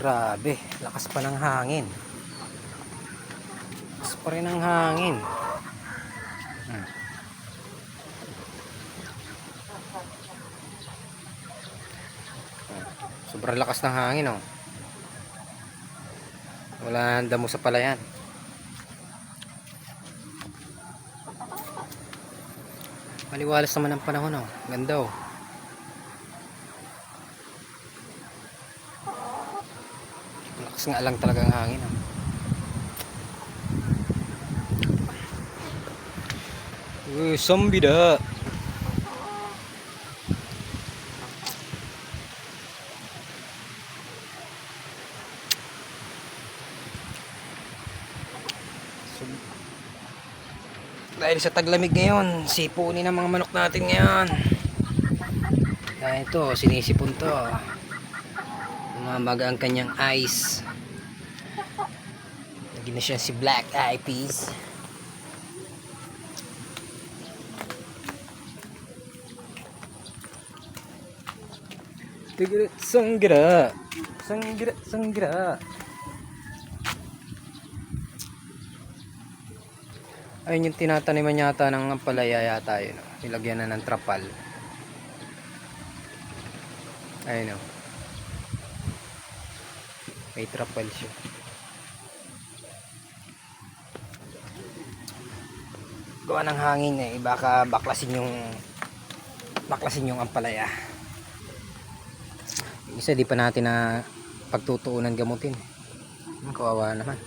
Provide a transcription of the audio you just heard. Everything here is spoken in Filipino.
Grabe, lakas pa ng hangin. Lakas pa rin ng hangin. Hmm. Sobrang lakas ng hangin, oh. Wala damo sa palayan. Maliwalas naman ang panahon, oh. Ganda, oh. Lakas nga lang talaga ang hangin, oh. Uy, zombie da. So- dahil sa taglamig ngayon, sipunin ang mga manok natin ngayon. Dahil ito, sinisipon to. Mamaga ang kanyang eyes. Lagi na siya si Black Eye Peas. Tigira, sanggira. Sanggira, sanggira. Ayun yung tinataniman yata ng ampalaya yata yun. Nilagyan na ng trapal. Ayun o. May trapal siya. Gawa ng hangin eh. Baka baklasin yung baklasin yung ampalaya. Isa di pa natin na pagtutuunan gamutin. Kawawa naman.